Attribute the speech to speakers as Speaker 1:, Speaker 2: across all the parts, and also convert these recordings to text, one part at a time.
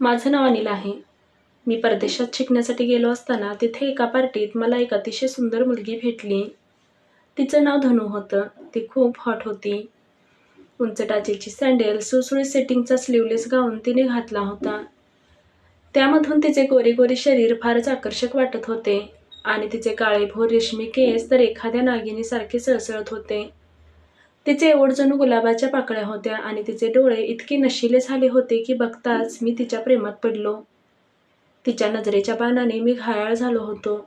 Speaker 1: माझं नाव अनिल आहे. मी परदेशात शिकण्यासाठी गेलो असताना तिथे एका पार्टीत मला एक अतिशय सुंदर मुलगी भेटली. तिचं नाव धनू होतं. ती खूप हॉट होती. उंच टाचेची सँडेल सुळसुळीत सेटिंगचा स्लीवलेस गाऊन तिने घातला होता. त्यामधून तिचे गोरे गोरे शरीर फारच आकर्षक वाटत होते आणि तिचे काळे भोर रेशमी केस तर एखाद्या नागिनीसारखे सळसळत होते. तिचे ओठ जणू गुलाबाच्या पाकळ्या होत्या आणि तिचे डोळे इतके नशिले झाले होते की बघताच मी तिच्या प्रेमात पडलो. तिच्या नजरेच्या बाणाने मी घायाळ झालो होतो.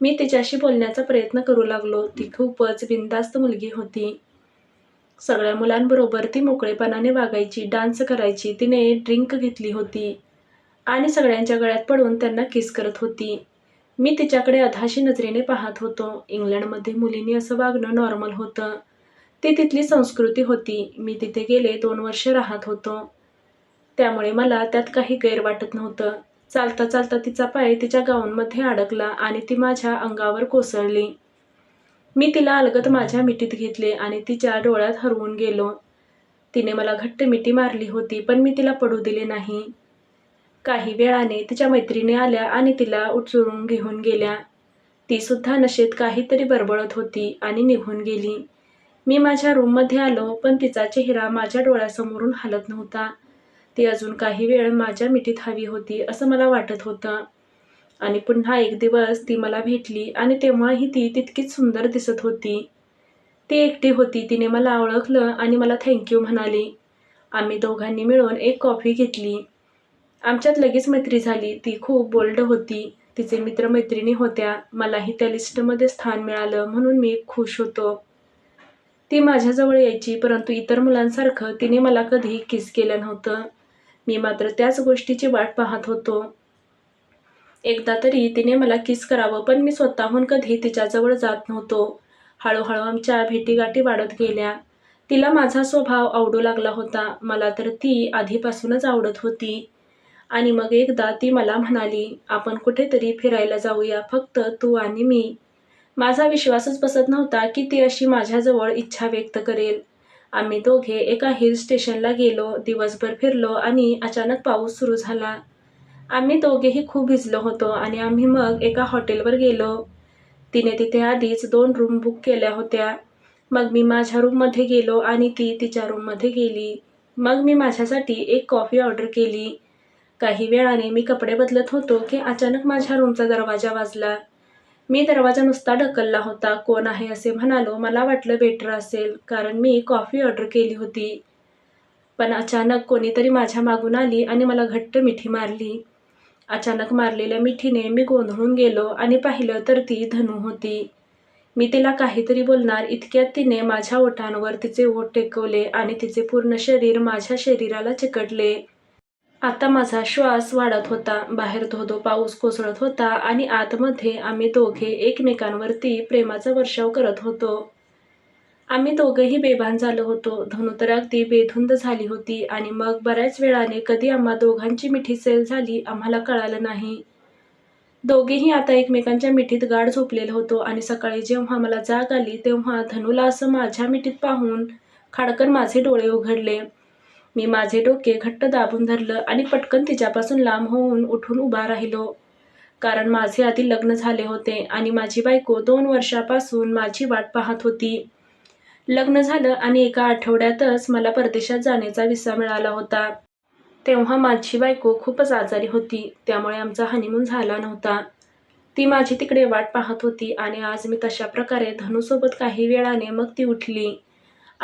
Speaker 1: मी तिच्याशी बोलण्याचा प्रयत्न करू लागलो. ती खूपच बिनधास्त मुलगी होती. सगळ्या मुलांबरोबर ती मोकळेपणाने वागायची डान्स करायची तिने ड्रिंक घेतली होती आणि सगळ्यांच्या गळ्यात पडून त्यांना किस करत होती. मी तिच्याकडे अधाशी नजरेने पाहत होतो. इंग्लंडमध्ये मुलींनी असं वागणं नॉर्मल होतं. ती तिथली संस्कृती होती. मी तिथे गेले दोन वर्ष राहत होतो. त्यामुळे मला त्यात काही गैर वाटत नव्हतं. चालता चालता तिचा पाय तिच्या गाऊनमध्ये अडकला आणि ती माझ्या अंगावर कोसळली. मी तिला अलगत माझ्या मिठीत घेतले आणि तिच्या डोळ्यात हरवून गेलो. तिने मला घट्ट मिठी मारली होती पण मी तिला पडू दिले नाही. काही वेळाने तिच्या मैत्रिणी आल्या आणि तिला उचलून घेऊन गेल्या. तीसुद्धा नशेत काहीतरी बरबळत होती आणि निघून गेली. मी माझ्या रूममध्ये आलो पण तिचा चेहरा माझ्या डोळ्यासमोरून हलत नव्हता. ती अजून काही वेळ माझ्या मिठीत हवी होती असं मला वाटत होतं. आणि पुन्हा एक दिवस ती मला भेटली आणि तेव्हाही ती तितकीच सुंदर दिसत होती. ती एकटी होती तिने मला ओळखलं आणि मला थँक्यू म्हणाली. आम्ही दोघांनी मिळून एक कॉफी घेतली. आमच्यात लगेच मैत्री झाली. ती खूप बोल्ड होती. तिचे मित्रमैत्रिणी होत्या. मलाही त्या लिस्टमध्ये स्थान मिळालं म्हणून मी खुश होतो. ती माझ्याजवळ यायची परंतु इतर मुलांसारखं तिने मला कधी किस केलं नव्हतं. मी मात्र त्याच गोष्टीची वाट पाहत होतो. एकदा तरी तिने मला किस करावं पण मी स्वतःहून कधी तिच्याजवळ जात नव्हतो. हळूहळू आमच्या भेटीगाठी वाढत गेल्या. तिला माझा स्वभाव आवडू लागला होता. मला तर ती आधीपासूनच आवडत होती. आणि मग एकदा ती मला म्हणाली आपण कुठेतरी फिरायला जाऊया. फक्त तू आणि मी. माझा विश्वासच बसत नव्हता की ती अशी माझ्याजवळ इच्छा व्यक्त करेल. आम्ही दोघे एका हिल स्टेशनला गेलो दिवसभर फिरलो आणि अचानक पाऊस सुरू झाला. आम्ही दोघेही खूप भिजलो होतो आणि आम्ही मग एका हॉटेलवर गेलो. तिने तिथे आधीच दोन रूम बुक केल्या होत्या. मग मी माझ्या रूममध्ये गेलो आणि ती तिच्या रूममध्ये गेली. मग मी माझ्यासाठी एक कॉफी ऑर्डर केली. काही वेळाने मी कपडे बदलत होतो की अचानक माझ्या रूमचा दरवाजा वाजला. मी दरवाजा नुसता ढकलला होता. कोण आहे असे म्हणालो मला वाटलं बेटर असेल कारण मी कॉफी ऑर्डर केली होती. पण अचानक कोणीतरी माझ्या मागून आली आणि मला घट्ट मिठी मारली. अचानक मारलेल्या मिठीने मी गोंधळून गेलो आणि पाहिलं तर ती धनू होती. मी तिला काहीतरी बोलणार इतक्यात तिने माझ्या ओठांवर तिचे ओठ टेकवले आणि तिचे पूर्ण शरीर माझ्या शरीराला चिकटले. आता माझा श्वास वाढत होता. बाहेर धोधो पाऊस कोसळत होता आणि आतमध्ये आम्ही दोघे एकमेकांवरती प्रेमाचा वर्षाव करत होतो. आम्ही दोघंही बेभान झालो होतो. धनु तर अगदी बेधुंद झाली होती आणि मग बऱ्याच वेळाने कधी आम्हा दोघांची मिठी सेल झाली आम्हाला कळालं नाही. दोघेही आता एकमेकांच्या मिठीत गाढ झोपलेलो होतो आणि सकाळी जेव्हा मला जाग आली तेव्हा धनुला असं माझ्या मिठीत पाहून खाडकन माझे डोळे उघडले. मी माझे डोके घट्ट दाबून धरलं आणि पटकन तिच्यापासून लांब होऊन उठून उभा राहिलो. कारण माझे आधी लग्न झाले होते आणि माझी बायको दोन वर्षापासून माझी वाट पाहत होती. लग्न झालं आणि एका आठवड्यातच मला परदेशात जाण्याचा विसा मिळाला होता. तेव्हा माझी बायको खूपच आजारी होती त्यामुळे आमचा हनीमून झाला नव्हता. ती माझी तिकडे वाट पाहत होती आणि आज मी तशा प्रकारे धनूसोबत काही वेळाने मग ती उठली.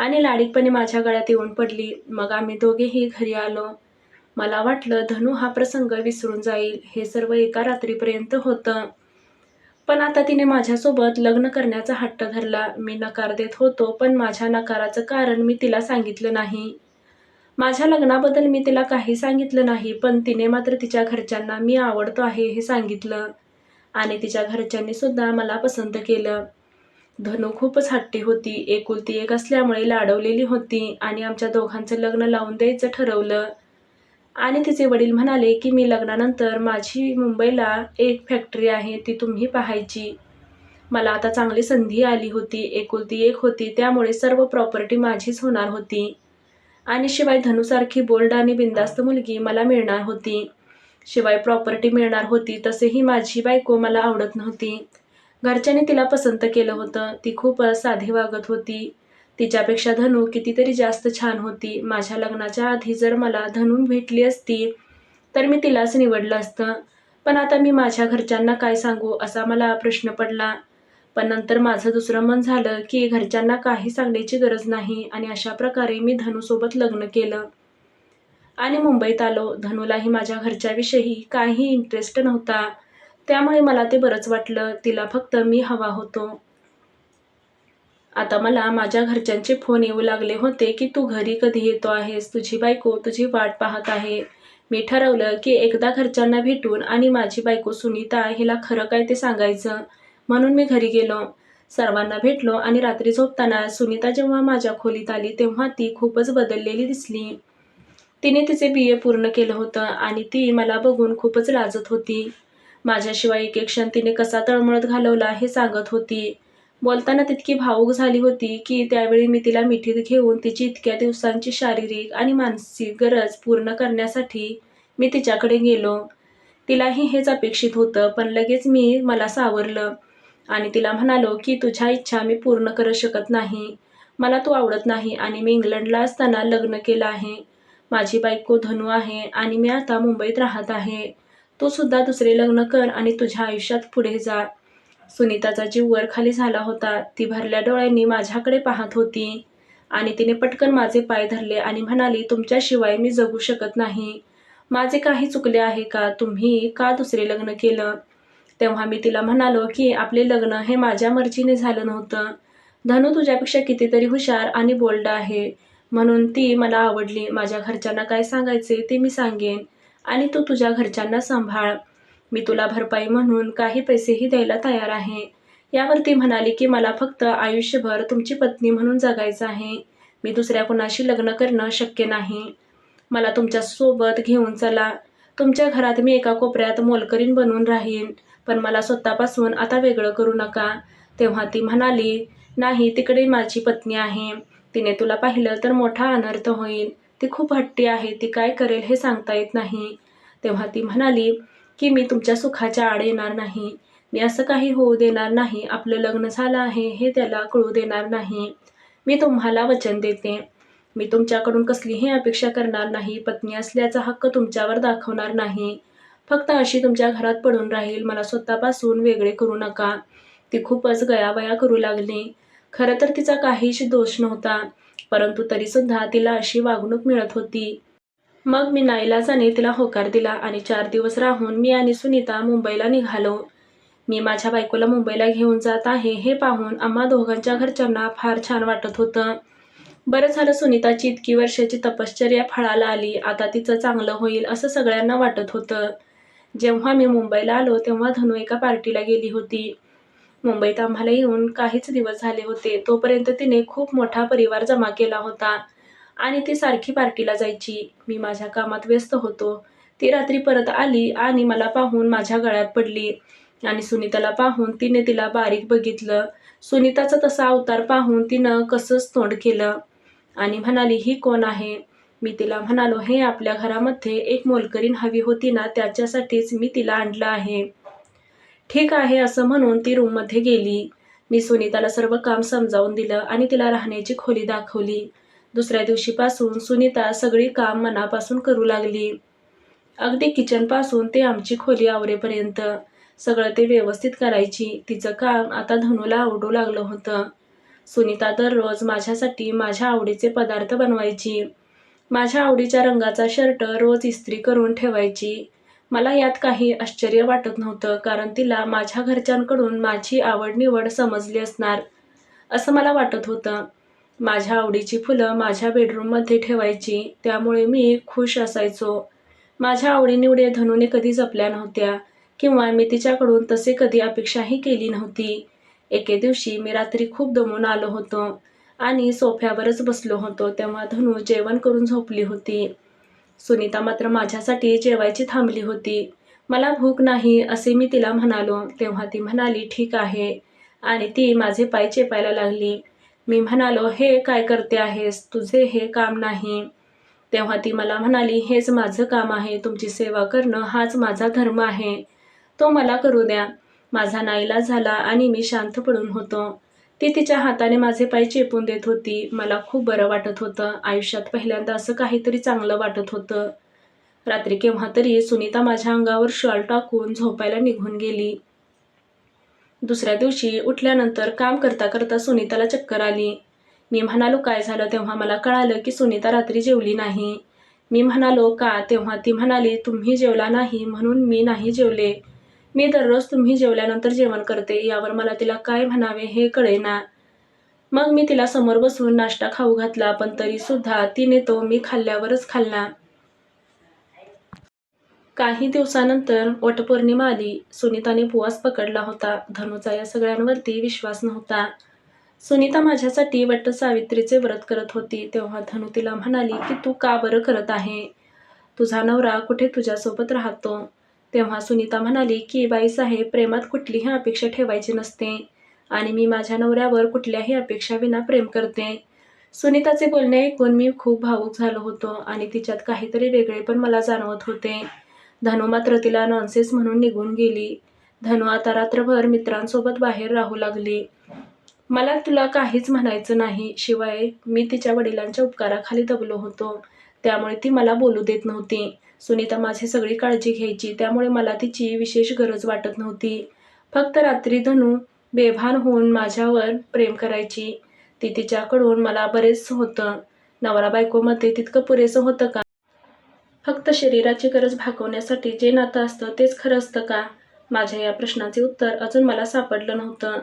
Speaker 1: आणि लाडीकपणे माझ्या गळ्यात येऊन पडली. मग आम्ही दोघेही घरी आलो. मला वाटलं धनू हा प्रसंग विसरून जाईल. हे सर्व एका रात्रीपर्यंत होतं. पण आता तिने माझ्यासोबत लग्न करण्याचा हट्ट धरला. मी नकार देत होतो पण माझ्या नकाराचं कारण मी तिला सांगितलं नाही. माझ्या लग्नाबद्दल मी तिला काही सांगितलं नाही पण तिने मात्र तिच्या घरच्यांना मी आवडतो आहे हे सांगितलं आणि तिच्या घरच्यांनी सुद्धा मला पसंत केलं. धनू खूपच हट्टी होती. एकुलती एक असल्यामुळे लाडवलेली होती आणि आमच्या दोघांचं लग्न लावून द्यायचं ठरवलं. आणि तिचे वडील म्हणाले की मी लग्नानंतर माझी मुंबईला एक फॅक्टरी आहे ती तुम्ही पाहायची. मला आता चांगली संधी आली होती एकुलती एक होती त्यामुळे सर्व प्रॉपर्टी माझीच होणार होती. आणि शिवाय धनुसारखी बोल्ड आणि बिंदास्त मुलगी मला मिळणार होती. शिवाय प्रॉपर्टी मिळणार होती तसेही माझी बायको मला आवडत नव्हती. घरच्यांनी तिला पसंत केलं होतं. ती खूप साधी वागत होती. तिच्यापेक्षा धनू कितीतरी जास्त छान होती. माझ्या लग्नाच्या आधी जर मला धनू भेटली असती तर मी तिलाच निवडलं असतं. पण आता मी माझ्या घरच्यांना काय सांगू असा मला प्रश्न पडला. पण नंतर माझं दुसरं मन झालं की घरच्यांना काही सांगण्याची गरज नाही आणि अशा प्रकारे मी धनूसोबत लग्न केलं. आणि मुंबईत आलो. धनूलाही माझ्या घरच्याविषयी काही इंटरेस्ट नव्हता. त्यामुळे मला ते बरंच वाटलं. तिला फक्त मी हवा होतो. आता मला माझ्या घरच्यांचे फोन येऊ लागले होते की तू घरी कधी येतो आहेस? तुझी बायको तुझी वाट पाहत आहे. मी ठरवलं की एकदा घरच्यांना भेटून आणि माझी बायको सुनीता हिला खरं काय ते सांगायचं? म्हणून मी घरी गेलो. सर्वांना भेटलो आणि रात्री झोपताना सुनीता जेव्हा माझ्या खोलीत आली तेव्हा ती खूपच बदललेली दिसली. तिने तिचे बी ए पूर्ण केलं होतं आणि ती मला बघून खूपच लाजत होती. माझ्याशिवाय एक एक क्षण तिने कसा तळमळत घालवला हे सांगत होती. बोलताना तितकी भावूक झाली होती की त्यावेळी मी तिला मिठीत घेऊन तिची इतक्या दिवसांची शारीरिक आणि मानसिक गरज पूर्ण करण्यासाठी मी तिच्याकडे गेलो. तिलाही हेच अपेक्षित होतं पण लगेच मी मला सावरलं आणि तिला म्हणालो की तुझ्या इच्छा मी पूर्ण करू शकत नाही. मला तू आवडत नाही आणि मी इंग्लंडला असताना लग्न केलं आहे. माझी बायको धनू आहे आणि मी आता मुंबईत राहत आहे. तू सुद्धा दुसरे लग्न कर आणि तुझ्या आयुष्यात पुढे जा. सुनीताचा जीव वर खाली झाला होता. ती भरल्या डोळ्यांनी माझ्याकडे पाहत होती. आणि तिने पटकन माझे पाय धरले आणि म्हणाली तुमच्याशिवाय मी जगू शकत नाही. माझे काही चुकले आहे का? तुम्ही का दुसरे लग्न केलं? तेव्हा मी तिला म्हणालो की आपले लग्न हे माझ्या मर्जीने झालं नव्हतं. धनू तुझ्यापेक्षा कितीतरी हुशार आणि बोल्ड आहे. म्हणून ती मला आवडली. माझ्या घरच्यांना काय सांगायचे ते मी सांगेन. आणि तू तुझ्या घरच्यांना सांभाळ. मी तुला भरपाई म्हणून काही पैसेही द्यायला तयार आहे. यावरती म्हणाली की मला फक्त आयुष्यभर तुमची पत्नी म्हणून जगायचं आहे. मी दुसऱ्या कुणाशी लग्न करणं शक्य नाही. मला तुमच्यासोबत घेऊन चला. तुमच्या घरात मी एका कोपऱ्यात मोलकरीन बनून राहीन पण मला स्वतःपासून आता वेगळं करू नका. तेव्हा ती म्हणाली नाही तिकडे माझी पत्नी आहे. तिने तुला पाहिलं तर मोठा अनर्थ होईल. ती खूप हट्टी आहे ती काय करेल हे सांगता येत नाही. तेव्हा ती म्हणाली की मी तुमच्या सुखाच्या आड येणार नाही. मी असं काही होऊ देणार नाही. आपलं लग्न झालं आहे हे त्याला कळू देणार नाही. मी तुम्हाला वचन देते. मी तुमच्याकडून कसलीही अपेक्षा करणार नाही. पत्नी असल्याचा हक्क तुमच्यावर दाखवणार नाही. फक्त अशी तुमच्या घरात पडून राहील. मला स्वतःपासून वेगळे करू नका. ती खूपच गयावया करू लागली. खरं तर तिचा काहीच दोष नव्हता. परंतु तरीसुद्धा तिला अशी वागणूक मिळत होती. मग मी नाईलाजाने तिला होकार दिला आणि चार दिवस राहून मी आणि सुनीता मुंबईला निघालो. मी माझ्या बायकोला मुंबईला घेऊन जात आहे हे पाहून आम्हा दोघांच्या घरच्यांना फार छान वाटत होतं. बरं झालं सुनीताची इतकी वर्षाची तपश्चर्या फळाला आली आता तिचं चांगलं होईल असं सगळ्यांना वाटत होतं. जेव्हा मी मुंबईला आलो तेव्हा धनू एका पार्टीला गेली होती. मुंबईत आम्हाला येऊन काहीच दिवस झाले होते. तोपर्यंत तिने खूप मोठा परिवार जमा केला होता आणि ती सारखी पार्टीला जायची. मी माझ्या कामात व्यस्त होतो. ती रात्री परत आली आणि मला पाहून माझ्या गळ्यात पडली. आणि सुनीताला पाहून तिने तिला बारीक बघितलं. सुनीताचा तसा अवतार पाहून तिनं कसंच तोंड केलं. आणि म्हणाली ही कोण आहे? मी तिला म्हणालो हे आपल्या घरामध्ये एक मोलकरीण हवी होती ना त्याच्यासाठीच मी तिला आणलं आहे. ठीक आहे असं म्हणून ती रूममध्ये गेली. मी सुनीताला सर्व काम समजावून दिलं आणि तिला राहण्याची खोली दाखवली. दुसऱ्या दिवशीपासून सुनीता सगळी काम मनापासून करू लागली. अगदी किचनपासून ते आमची खोली आवरेपर्यंत. सगळं ते व्यवस्थित करायची. तिचं काम आता धनुला आवडू लागलं होतं. सुनीता दररोज माझ्यासाठी माझ्या आवडीचे पदार्थ बनवायची. माझ्या आवडीच्या रंगाचा शर्ट रोज इस्त्री करून ठेवायची. मला यात काही आश्चर्य वाटत नव्हतं कारण तिला माझ्या घरच्यांकडून माझी आवड निवड समजली असणार असं मला वाटत होतं. माझ्या आवडीची फुलं माझ्या बेडरूममध्ये ठेवायची त्यामुळे मी खुश असायचो. माझ्या आवडीनिवडी धनुने कधी जपल्या नव्हत्या किंवा मी तिच्याकडून तसे कधी अपेक्षाही केली नव्हती. एके दिवशी मी रात्री खूप दमून आलो होतो आणि सोफ्यावरच बसलो होतो तेव्हा धनु जेवण करून झोपली होती. सुनीता मात्र माझ्यासाठी जेवायची थांबली होती. मला भूक नाही असे मी तिला म्हणालो. तेव्हा ती म्हणाली ठीक आहे. आणि ती माझे पाय चेपायला लागली. मी म्हणालो हे काय करते आहेस? तुझे हे काम नाही. तेव्हा ती मला म्हणाली हेच माझं काम आहे. तुमची सेवा करणं हाच माझा धर्म आहे. तो मला करू द्या. माझा नाईला झाला आणि मी शांत पडून होतो. ती तिच्या हाताने माझे पाय चेपून देत होती. मला खूप बरं वाटत होतं. आयुष्यात पहिल्यांदा असं काहीतरी चांगलं वाटत होतं. रात्री केव्हा तरी सुनीता माझ्या अंगावर शॉल टाकून झोपायला निघून गेली. दुसऱ्या दिवशी उठल्यानंतर काम करता करता सुनीताला चक्कर आली. मी म्हणालो काय झालं? तेव्हा मला कळालं की सुनीता रात्री जेवली नाही. मी म्हणालो का? तेव्हा ती म्हणाली तुम्ही जेवला नाही म्हणून मी नाही जेवले. मी दररोज तुम्ही जेवल्यानंतर जेवण करते यावर मला तिला काय म्हणावे हे कळेना मग मी तिला समोर बसवून नाश्ता खाऊ घातला पण तरी सुद्धा तिने तो मी खाल्ल्यावरच खाल्ला. काही दिवसानंतर वटपौर्णिमा आली. सुनीताने उपवास पकडला होता. धनुचा या सगळ्यांवरती विश्वास नव्हता. सुनीता माझ्यासाठी वट सावित्रीचे व्रत करत होती. तेव्हा धनु तिला म्हणाली की तू का बरं करत आहे? तुझा नवरा कुठे तुझ्यासोबत राहतो? तेव्हा सुनीता म्हणाली की बाईसाहेब प्रेमात कुठलीही अपेक्षा ठेवायची नसते आणि मी माझ्या नवऱ्यावर कुठल्याही अपेक्षाविना प्रेम करते. सुनीताचे बोलणे ऐकून मी खूप भावूक झालो होतो आणि तिच्यात काहीतरी वेगळे पण मला जाणवत होते. धनु मात्र तिला नॉनसेन्स म्हणून निघून गेली. धनु आता रात्रभर मित्रांसोबत बाहेर राहू लागली. मला तुला काहीच म्हणायचं नाही शिवाय मी तिच्या वडिलांच्या उपकाराखाली दबलो होतो. त्यामुळे ती मला बोलू देत नव्हती. सुनीता माझी सगळी काळजी घ्यायची त्यामुळे मला तिची विशेष गरज वाटत नव्हती. फक्त रात्री धनु बेभान होऊन माझ्यावर प्रेम करायची. ती तिच्याकडून मला बरेच होतं. नवरा बायकोमध्ये तितकं पुरेसं होतं का? फक्त शरीराची गरज भागवण्यासाठी जे नातं असतं तेच खरं असतं का? माझ्या या प्रश्नाचे उत्तर अजून मला सापडलं नव्हतं.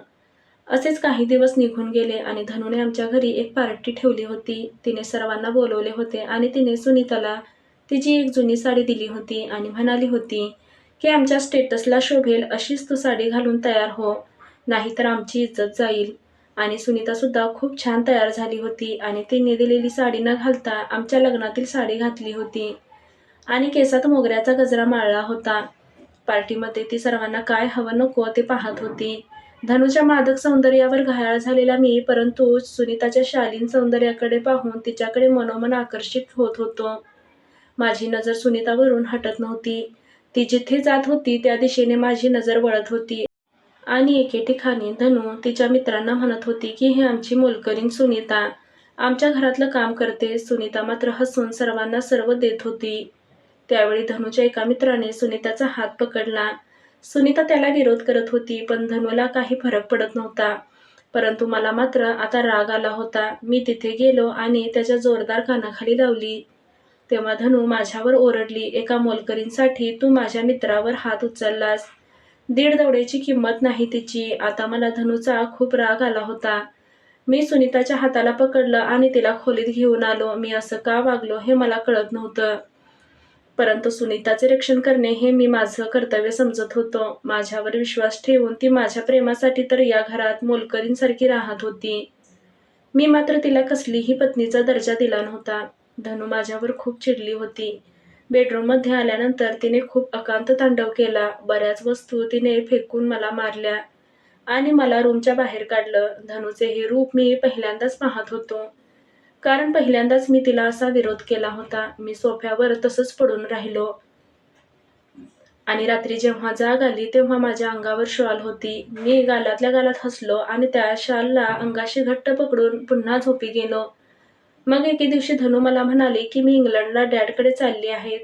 Speaker 1: असेच काही दिवस निघून गेले आणि धनुने आमच्या घरी एक पार्टी ठेवली होती. तिने सर्वांना बोलवले होते आणि तिने सुनीताला तिची एक जुनी साडी दिली होती आणि म्हणाली होती की आमच्या स्टेटसला शोभेल अशीच तू साडी घालून तयार हो. नाहीतर आमची इज्जत जाईल. आणि सुनीतासुद्धा खूप छान तयार झाली होती आणि तिने दिलेली साडी न घालता आमच्या लग्नातील साडी घातली होती. आणि केसात मोगऱ्याचा गजरा माळला होता. पार्टीमध्ये ती सर्वांना काय हवं नको ते पाहत होती. धनुच्या मादक सौंदर्यावर घायाळ झालेला मी परंतु सुनीताच्या शालीन सौंदर्याकडे पाहून तिच्याकडे मनोमन आकर्षित होत होतो. माझी नजर सुनीतावरून हटत नव्हती. ती जिथे जात होती त्या दिशेने माझी नजर वळत होती. आणि एके ठिकाणी धनु तिच्या मित्रांना म्हणत होती की ही आमची मोलकरीण सुनीता. आमच्या घरातलं काम करते. सुनीता मात्र हसून सर्वांना सर्व देत होती. त्यावेळी धनुच्या एका मित्राने सुनीताचा हात पकडला. सुनीता त्याला विरोध करत होती पण धनुला काही फरक पडत नव्हता. परंतु मला मात्र आता राग आला होता. मी तिथे गेलो आणि त्याच्या जोरदार कानाखाली लावली. तेव्हा धनु माझ्यावर ओरडली एका मोलकरींसाठी तू माझ्या मित्रावर हात उचललास. दीड दवड्याची किंमत नाही तिची. आता मला धनुचा खूप राग आला होता. मी सुनीताच्या हाताला पकडलं आणि तिला खोलीत घेऊन आलो. मी असं का वागलो हे मला कळत नव्हतं. परंतु सुनीताचे रक्षण करणे हे मी माझं कर्तव्य समजत होतो. माझ्यावर विश्वास ठेवून ती माझ्या प्रेमासाठी तर या घरात मोलकरींसारखी राहत होती. मी मात्र तिला कसलीही पत्नीचा दर्जा दिला नव्हता. धनु माझ्यावर खूप चिडली होती. बेडरूममध्ये आल्यानंतर तिने खूप अकांत तांडव केला. बऱ्याच वस्तू तिने फेकून मला मारल्या आणि मला रूमच्या बाहेर काढलं. धनुचे हे रूप मी पहिल्यांदाच पाहत होतो. कारण पहिल्यांदाच मी तिला असा विरोध केला होता. मी सोफ्यावर तसंच पडून राहिलो. आणि रात्री जेव्हा जाग आली तेव्हा माझ्या अंगावर शॉल होती. मी गालातल्या गालात हसलो आणि त्या शालला अंगाशी घट्ट पकडून पुन्हा झोपी गेलो. मग एके दिवशी धनु मला म्हणाले की मी इंग्लंडला डॅडकडे चालली आहे.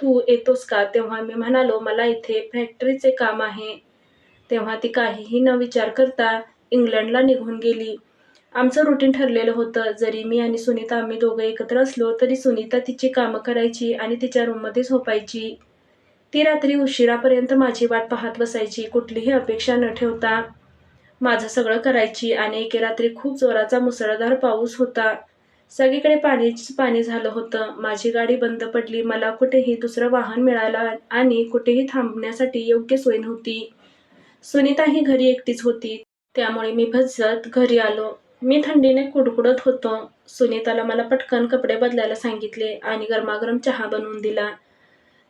Speaker 1: तू येतोस का? तेव्हा मी म्हणालो मला इथे फॅक्टरीचे काम आहे. तेव्हा ती काहीही न विचार करता इंग्लंडला निघून गेली. आमचं रुटीन ठरलेलं होतं. जरी मी आणि सुनीता आम्ही दोघं एकत्र असलो तरी सुनीता तिची कामं करायची आणि तिच्या रूममध्ये झोपायची. ती रात्री उशिरापर्यंत माझी वाट पाहत बसायची कुठलीही अपेक्षा न ठेवता. माझं सगळं करायची आणि एके रात्री खूप जोराचा मुसळधार पाऊस होता. सगळीकडे पाणीच पाणी झालं होतं. माझी गाडी बंद पडली. मला कुठेही दुसरं वाहन मिळालं आणि कुठेही थांबण्यासाठी योग्य सोय नव्हती. सुनीता ही घरी एकटीच होती. त्यामुळे मी भजत घरी आलो. मी थंडीने कुडकुडत होतो. सुनीताला मला पटकन कपडे बदलायला सांगितले आणि गरमागरम चहा बनवून दिला.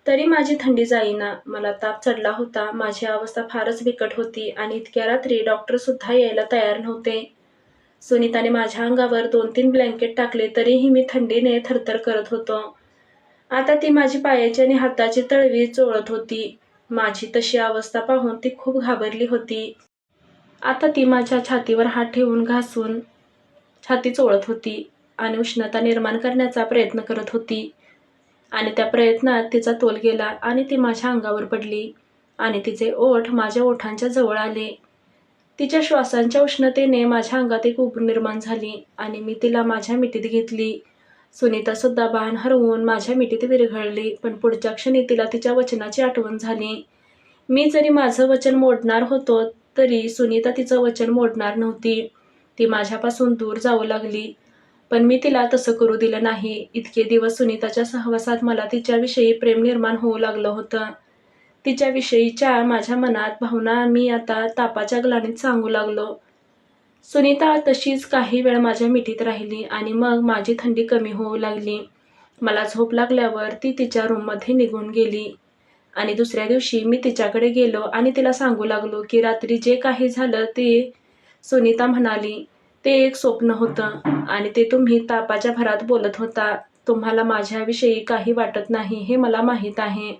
Speaker 1: तरी माझी थंडी जाईना. मला ताप चढला होता. माझी अवस्था फारच बिकट होती आणि इतक्या रात्री डॉक्टर सुद्धा यायला तयार नव्हते. सुनीताने माझ्या अंगावर दोन तीन ब्लँकेट टाकले तरीही मी थंडीने थरथर करत होतो. आता ती माझी पायाची आणि हाताची तळवी चोळत होती. माझी तशी अवस्था पाहून ती खूप घाबरली होती. आता ती माझ्या छातीवर हात ठेवून घासून छाती चोळत होती आणि उष्णता निर्माण करण्याचा प्रयत्न करत होती. आणि त्या प्रयत्नात तिचा तोल गेला आणि ती माझ्या अंगावर पडली आणि तिचे ओठ माझ्या ओठांच्या जवळ आले. तिच्या श्वासांच्या उष्णतेने माझ्या अंगात एक उब निर्माण झाली आणि मी तिला माझ्या मिठीत घेतली. सुनीता सुद्धा बाण हरवून माझ्या मिठीत विरघळली पण पुढच्या क्षणी तिला तिच्या वचनाची आठवण झाली. मी जरी माझं वचन मोडणार होतो तरी सुनीता तिचं वचन मोडणार नव्हती. ती माझ्यापासून दूर जाऊ लागली. पण मी तिला तसं करू दिलं नाही. इतके दिवस सुनीताच्या सहवासात मला तिच्याविषयी प्रेम निर्माण होऊ लागलं होतं. तिच्याविषयीच्या माझ्या मनात भावना मी आता तापाच्या ग्लानीत सांगू लागलो. सुनीता तशीच काही वेळ माझ्या मिठीत राहिली आणि मग माझी थंडी कमी होऊ लागली. मला झोप लागल्यावर ती तिच्या रूममध्ये निघून गेली. आणि दुसऱ्या दिवशी मी तिच्याकडे गेलो आणि तिला सांगू लागलो की रात्री जे काही झालं ते सुनीता म्हणाली ते एक स्वप्न होतं आणि ते तुम्ही तापाच्या भरात बोलत होता. तुम्हाला माझ्याविषयी काही वाटत नाही हे मला माहीत आहे.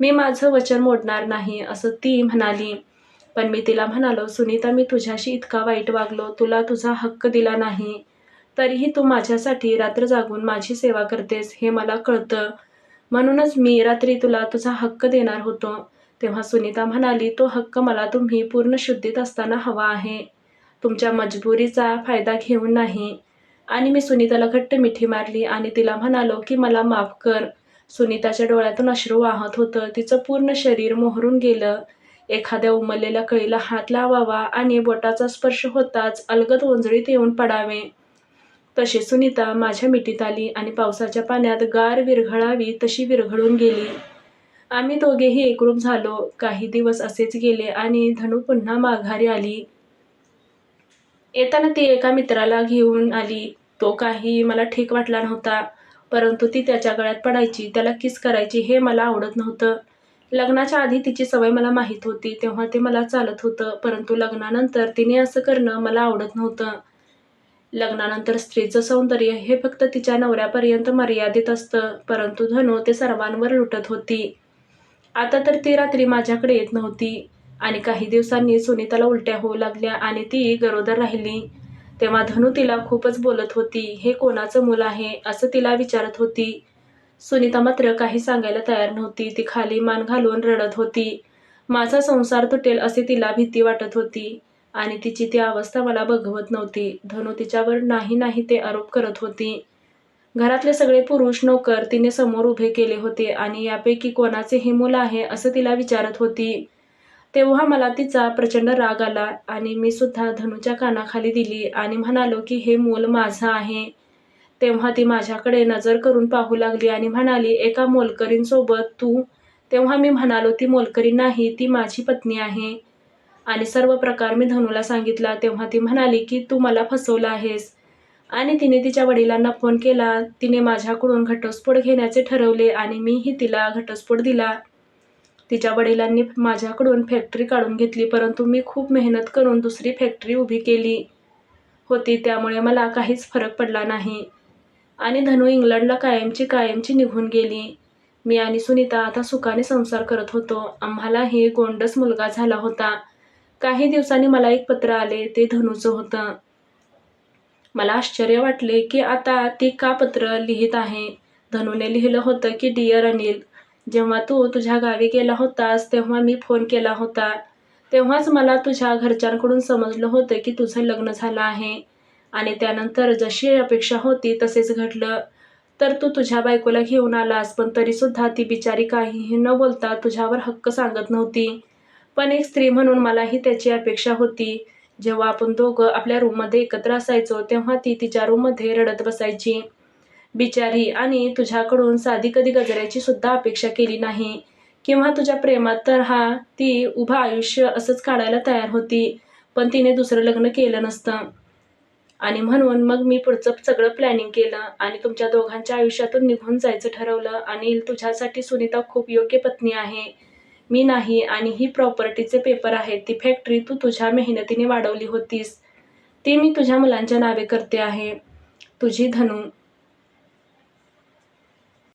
Speaker 1: मी माझं वचन मोडणार नाही असं ती म्हणाली. पण मी तिला म्हणालो सुनीता मी तुझ्याशी इतका वाईट वागलो तुला तुझा हक्क दिला नाही. तरीही तू माझ्यासाठी रात्र जागून माझी सेवा करतेस हे मला कळतं. म्हणूनच मी रात्री तुला तुझा हक्क देणार होतो. तेव्हा सुनीता म्हणाली तो हक्क मला तुम्ही पूर्ण शुद्धीत असताना हवा आहे. तुमच्या मजबुरीचा फायदा घेऊन नाही. आणि मी सुनीताला घट्ट मिठी मारली आणि तिला म्हणालो की मला माफ कर. सुनीताच्या डोळ्यातून अश्रू वाहत होतं. तिचं पूर्ण शरीर मोहरून गेलं. एखाद्या उमललेल्या कळीला हात लावावा आणि बोटाचा स्पर्श होताच अलगद ओंजळीत येऊन पडावे. तशी सुनीता माझ्या मिठीत आली आणि पावसाच्या पाण्यात गार विरघळावी तशी विरघळून गेली. आम्ही दोघेही एकरूप झालो. काही दिवस असेच गेले आणि धनु पुन्हा माघारी आली. येताना ती एका मित्राला घेऊन आली. तो काही मला ठीक वाटला नव्हता. परंतु ती त्याच्या गळ्यात पडायची त्याला किस करायची हे मला आवडत नव्हतं. लग्नाच्या आधी तिची सवय मला माहीत होती तेव्हा ते मला चालत होतं परंतु लग्नानंतर तिने असं करणं मला आवडत नव्हतं. लग्नानंतर स्त्रीचं सौंदर्य हे फक्त तिच्या नवऱ्यापर्यंत मर्यादित असतं परंतु धनु ते सर्वांवर लुटत होती. आता तर ती रात्री माझ्याकडे येत नव्हती आणि काही दिवसांनी सुनीताला उलट्या होऊ लागल्या आणि ती गरोदर राहिली. तेव्हा धनु तिला खूपच बोलत होती हे कोणाचं मूल आहे? असं तिला विचारत होती. सुनीता मात्र काही सांगायला तयार नव्हती ती खाली मान घालून रडत होती. माझा संसार तुटेल असे तिला भीती वाटत होती आणि तिची ती अवस्था मला बघवत नव्हती धनु तिच्यावर नाही नाही ते आरोप करत होती. घरातले सगळे पुरुष नोकर तिने समोर उभे केले होते आणि यापैकी कोणाचे हे मूल आहे? असं तिला विचारत होती. तेव्हा मला तिचा प्रचंड राग आला आणि मी सुद्धा धनुच्या कानाखाली दिली आणि म्हणालो की हे मूल माझं आहे. तेव्हा ती माझ्याकडे नजर करून पाहू लागली आणि म्हणाली एका मोलकरींसोबत तू तेव्हा मी म्हणालो ती मोलकरी नाही ती माझी पत्नी आहे. आणि सर्व प्रकार मी धनुला सांगितला. तेव्हा ती म्हणाली की तू मला फसवलं आहेस. आणि तिने तिच्या वडिलांना फोन केला. तिने माझ्याकडून घटस्फोट घेण्याचे ठरवले आणि मीही तिला घटस्फोट दिला. तिच्या वडिलांनी माझ्याकडून फॅक्टरी काढून घेतली परंतु मी खूप मेहनत करून दुसरी फॅक्टरी उभी केली होती त्यामुळे मला काहीच फरक पडला नाही. आणि धनु इंग्लंडला कायमची कायमची निघून गेली. मी आणि सुनीता आता सुखाने संसार करत होतो. आम्हालाही गोंडस मुलगा झाला होता. काही दिवसांनी मला एक पत्र आले ते धनुचं होतं. मला आश्चर्य वाटले की आता ती का पत्र लिहित आहे? धनुने लिहिलं होतं की डिअर अनिल जेव्हा तू तुझ्या गावी गेला होतास तेव्हा मी फोन केला होता. तेव्हाच मला तुझ्या घरच्यांकडून समजलं होतं की तुझं लग्न झालं आहे. आणि त्यानंतर जशी अपेक्षा होती तसेच घडलं. तर तू तुझ्या बायकोला घेऊन आलास पण तरीसुद्धा ती बिचारी काहीही न बोलता तुझ्यावर हक्क सांगत नव्हती. पण एक स्त्री म्हणून मलाही त्याची अपेक्षा होती. जेव्हा आपण दोघं आपल्या रूममध्ये एकत्र असायचो तेव्हा ती तिच्या रूममध्ये रडत बसायची. बिचारी आणि तुझ्याकडून साधी कधी गजऱ्याची सुद्धा अपेक्षा केली नाही. किंवा तुझ्या प्रेमात तर हा ती उभं आयुष्य असंच काढायला तयार होती पण तिने दुसरं लग्न केलं नसतं. आणि म्हणून मग मी पुढचं सगळं प्लॅनिंग केलं आणि तुमच्या दोघांच्या आयुष्यातून निघून जायचं ठरवलं आणि तुझ्यासाठी सुनीता खूप योग्य पत्नी आहे. मी नाही आणि ही प्रॉपर्टीचे पेपर आहेत ती फॅक्टरी तू तुझ्या मेहनतीने वाढवली होतीस. ती मी तुझ्या मुलांच्या नावे करते आहे. तुझी धनु